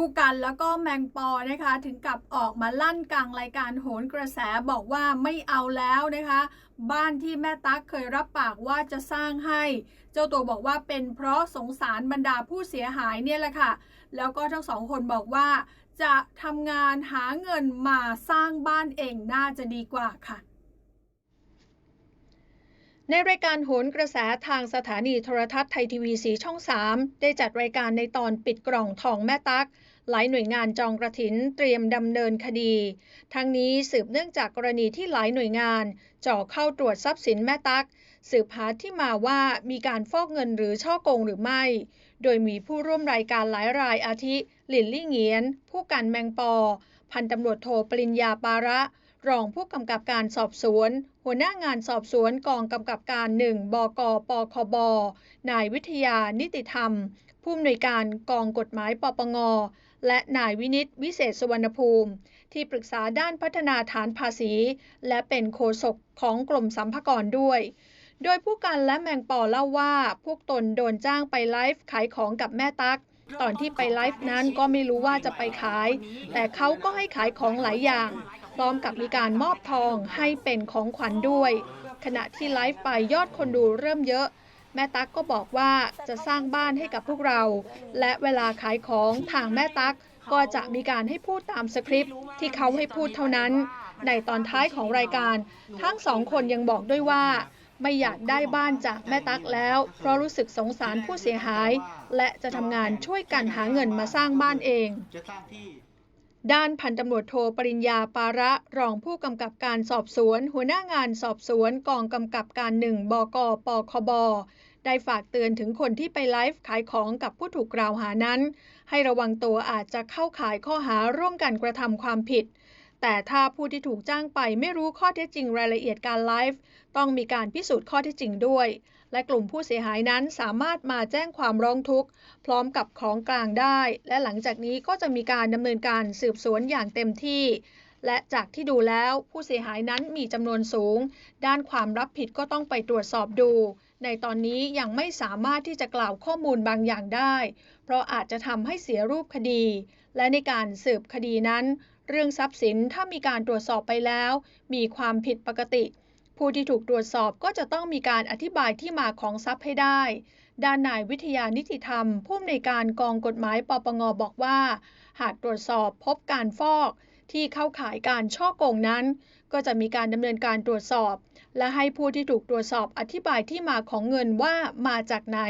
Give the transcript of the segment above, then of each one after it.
ผู้กันแล้วก็แมงปอนะคะ ถึงกับออกมาลั่นกลางรายการโหนกระแสบอกว่าไม่เอาแล้วนะคะ บ้านที่แม่ตั๊กเคยรับปากว่าจะสร้างให้ เจ้าตัวบอกว่าเป็นเพราะสงสารบรรดาผู้เสียหายเนี่ยแหละค่ะ แล้วก็ทั้งสองคนบอกว่า จะทำงานหาเงินมาสร้างบ้านเองน่าจะดีกว่าค่ะ ในรายการโหนกระแสทางสถานีโทรทัศน์ไทยทีวีสีช่อง 3 ได้จัดรายการในตอนปิดกล่องทองแม่ตั๊กหลายหน่วยงานจองกระถินเตรียมดำเนินคดี ทั้งนี้สืบเนื่องจากกรณีที่หลายหน่วยงานจ่อเข้าตรวจทรัพย์สินแม่ตั๊กสืบหาที่มาว่ามีการฟอกเงินหรือช่อโกงหรือไม่ โดยมีผู้ร่วมรายการหลายรายอาทิหลินลี่เงียน ผู้การแมงปอ พันตำรวจโทปริญญาปาระ รองผู้กำกับการสอบสวน หัวหน้างานสอบสวนกองกำกับการ 1 บก ปคบ นายวิทยานิติธรรม ผู้อำนวยการกองกฎหมายปปง และนายวินิตวิเศษสุวรรณภูมิ ที่ปรึกษาด้านพัฒนาฐานภาษี และเป็นโฆษกของกรมสัมภากรด้วย โดยผู้กันและแมงปอเล่าว่า พวกตนโดนจ้างไปไลฟ์ขายของกับแม่ตั๊กตอนที่ไปไลฟ์นั้นก็ไม่รู้ว่าจะไปขาย แต่เขาก็ให้ขายของหลายอย่าง ร้อมกับมีการมอบทองให้เป็นของขวัญด้วย ขณะที่ไลฟ์ไปยอดคนดูเริ่มเยอะ แม่ตั๊กก็บอกว่าจะสร้างบ้านให้กับพวกเรา และเวลาขายของทางแม่ตั๊กก็จะมีการให้พูดตามสคริปต์ที่เขาให้พูดเท่านั้น ในตอนท้ายของรายการ ทั้งสองคนยังบอกด้วยว่า ไม่อยากได้บ้านจากแม่ตั๊กแล้ว เพราะรู้สึกสงสารผู้เสียหาย และจะทำงานช่วยกันหาเงินมาสร้างบ้านเอง ด้านพันตำรวจโทปริญญาปาระรองผู้กำกับการสอบสวน หัวหน้างานสอบสวนกองกำกับการหนึ่งบกปคบได้ฝากเตือนถึงคนที่ไปไลฟ์ขายของกับผู้ถูกกล่าวหานั้น ให้ระวังตัวอาจจะเข้าข่ายข้อหาร่วมกันกระทำความผิด แต่ถ้าผู้ที่ถูกจ้างไปไม่รู้ข้อเท็จจริงรายละเอียดการไลฟ์ต้องมีการพิสูจน์ข้อเท็จจริงด้วย และกลุ่มผู้เสียหายนั้นสามารถมาแจ้งความร้องทุกข์พร้อมกับของกลางได้ และหลังจากนี้ก็จะมีการดำเนินการสืบสวนอย่างเต็มที่ และจากที่ดูแล้วผู้เสียหายนั้นมีจำนวนสูง ด้านความรับผิดก็ต้องไปตรวจสอบดูในตอนนี้ยังไม่สามารถที่จะกล่าวข้อมูลบางอย่างได้ เพราะอาจจะทำให้เสียรูปคดี และในการสืบคดีนั้น เรื่องทรัพย์สินถ้ามีการตรวจสอบไปแล้ว มีความผิดปกติ ผู้ที่ถูกตรวจสอบก็จะต้องมีการอธิบายที่มาของทรัพย์ให้ได้ ด้านนายวิทยานิติธรรมผู้อำนวยการกองกฎหมายปปงบอกว่า หากตรวจสอบพบการฟอกที่เข้าข่ายการช่อโกงนั้น ก็จะมีการดำเนินการตรวจสอบ และให้ผู้ที่ถูกตรวจสอบอธิบายที่มาของเงินว่ามาจากไหน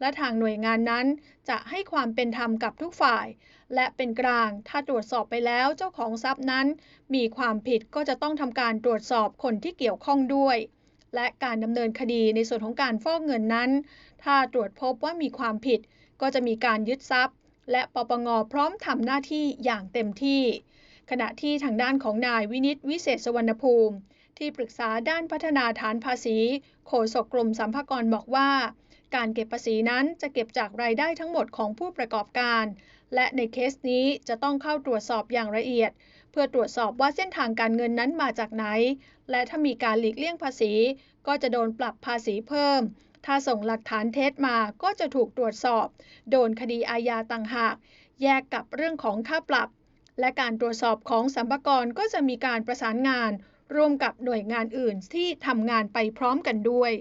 และทางหน่วยงานนั้นจะให้ความเป็นธรรมกับทุกฝ่าย และเป็นกลาง ถ้าตรวจสอบไปแล้วเจ้าของทรัพย์นั้น มีความผิดก็จะต้องทำการตรวจสอบคนที่เกี่ยวข้องด้วยและการดำเนินคดีในส่วนของการฟอกเงินนั้น ถ้าตรวจพบว่ามีความผิด ก็จะมีการยึดทรัพย์ และปปงพร้อมทำหน้าที่อย่างเต็มที่ ขณะที่ทางด้านของนายวินิตวิเศษสวรรณภูมิ ที่ปรึกษาด้านพัฒนาฐานภาษี โฆษกกรมสัมภากรบอกว่า การเก็บภาษีนั้นจะเก็บจากรายได้ทั้งหมดของผู้ประกอบการ และในเคสนี้จะต้องเข้าตรวจสอบอย่างละเอียด เพื่อตรวจสอบว่าเส้นทางการเงินนั้นมาจากไหน และถ้ามีการหลีกเลี่ยงภาษี ก็จะโดนปรับภาษีเพิ่ม ถ้าส่งหลักฐานเท็จมาก็จะถูกตรวจสอบ โดนคดีอาญาต่างหาก แยกกับเรื่องของค่าปรับและการตรวจสอบของสัมภากรก็จะมีการประสานงาน ร่วมกับหน่วยงานอื่นที่ทำงานไปพร้อมกันด้วย